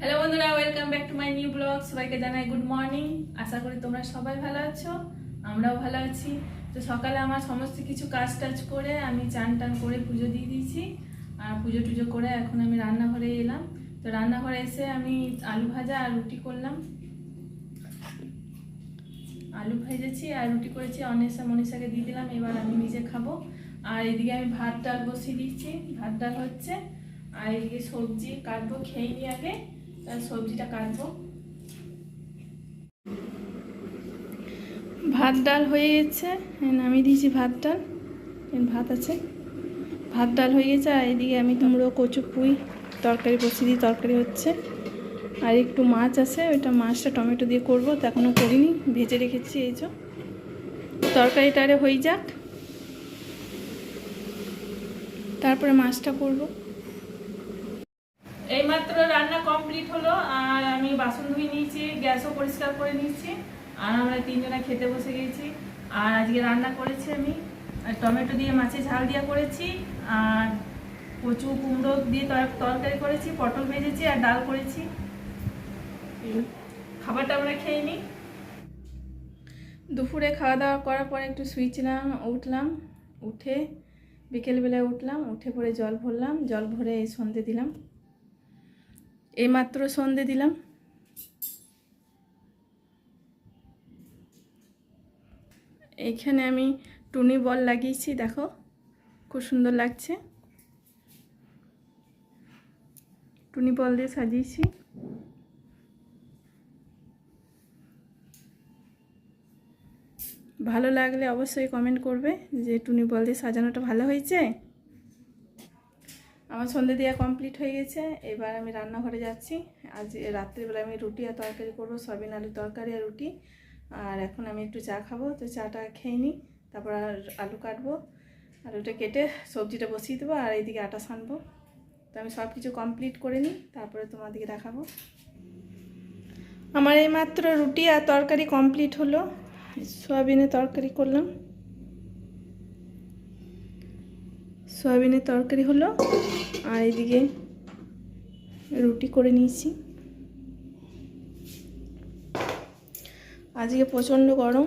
Hello বন্ধুরা welcome back to my new blog সবাইকে জানাই গুড মর্নিং আশা করি তোমরা সবাই ভালো আছো, আমরাও ভালো আছি। তো সকালে আমার সমস্ত কিছু কাজ টাজ করে আমি চান টান করে পুজো দিয়ে দিয়েছি আর পুজো টুজো করে এখন আমি রান্নাঘরে এলাম। তো রান্নাঘরে এসে আমি আলু ভাজা আর রুটি করলাম। আলু ভেজেছি আর রুটি করেছি অনেসা মনীষাকে দিয়ে দিলাম, এবার আমি নিজে খাব। আর এদিকে আমি ভাত ডাল বসিয়ে দিচ্ছি ভাত ডাল হচ্ছে, আর এদিকে সবজি কাটবো খেয়ে নিই আগে। সবজিটা কাটবো। ভাত ডাল হয়ে গেছে। নামিয়ে দিয়েছি ভাত ডাল। ভাত আছে। ভাত ডাল হয়ে গেছে, আর এদিকে আমি কুমড়ো কচু পুঁই তরকারি বসিয়ে দিই, তরকারি হচ্ছে। আর একটু মাছ আছে, ওইটা মাছটা টমেটো দিয়ে করব, তো এখনও করিনি, ভেজে রেখেছি এই যে। তরকারিটা আরে হয়ে যাক। তারপরে মাছটা করব। এইমাত্র রান্না কমপ্লিট হলো, আর আমি বাসন ধুয়ে নিয়েছি, গ্যাসও পরিষ্কার করে নিয়েছি, আর আমরা তিনজনা খেতে বসে গেছি। আর আজকে রান্না করেছি আমি টমেটো দিয়ে মাছের ঝাল দিয়ে করেছি, আর কচু কুমড়ো দিয়ে তর- তরকারি করেছি, পটল ভেজেছি, আর ডাল করেছি। খাবারটা আমরা খেয়ে নিই। দুপুরে খাওয়া দাওয়া করার পরে একটু শুয়েছিলাম উঠলাম, উঠে বিকেলবেলায় উঠলাম, উঠে পরে জল ভরলাম, জল ভরে সন্ধে দিলাম। এইমাত্র সন্ধে দিলাম। এইখানে আমি টুনি বল লাগিয়েছি, দেখো, খুব সুন্দর লাগছে। টুনি বল দিয়ে সাজিয়েছি। ভালো লাগলে অবশ্যই কমেন্ট করবে যে টুনি বল দিয়ে সাজানোটা ভালো হয়েছে। আমার সন্ধে দেওয়া কমপ্লিট হয়ে গেছে। এবার আমি রান্নাঘরে যাচ্ছি। আজ রাত্রিবেলা আমি রুটি আর তরকারি করব, সয়াবিন আলু তরকারি আর রুটি। আর এখন আমি একটু চা খাব, তো চাটা খেয়ে নিই, তারপর আর আলু কাটবো। আলুটা কেটে সবজিটা বসিয়ে দেবো, আর এইদিকে আটা সানবো তো আমি সব কিছু কমপ্লিট করে নিই, তারপরে তোমাদেরকে দেখাবো। আমার এইমাত্র রুটি আর তরকারি কমপ্লিট হলো। সয়াবিনের তরকারি করলাম। সয়াবিনের তরকারি হলো, আর এদিকে রুটি করে নিয়েছি। আজকে প্রচণ্ড গরম,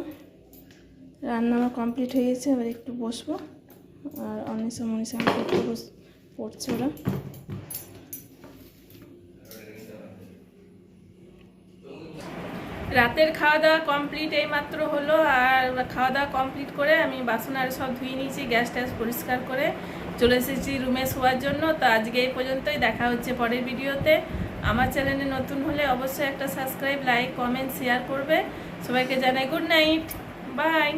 রান্না আমার কমপ্লিট হয়ে গেছে আবার একটু বসবো। আর অনেক সময় অনেক সময় পড়ছে ওরা। রাতের খাওয়া দাওয়া কমপ্লিট এই মাত্র হলো আর খাওয়া দাওয়া কমপ্লিট করে আমি বাসন আর সব ধুয়ে নিয়েছি, গ্যাস ট্যাস পরিষ্কার করে চলে এসেছি রুমে শোয়ার জন্য। তো আজকে এই পর্যন্তই, দেখা হচ্ছে পরের ভিডিওতে। আমার চ্যানেলে নতুন হলে অবশ্যই একটা সাবস্ক্রাইব লাইক কমেন্ট শেয়ার করবে। সবাইকে জানাই গুড নাইট বাই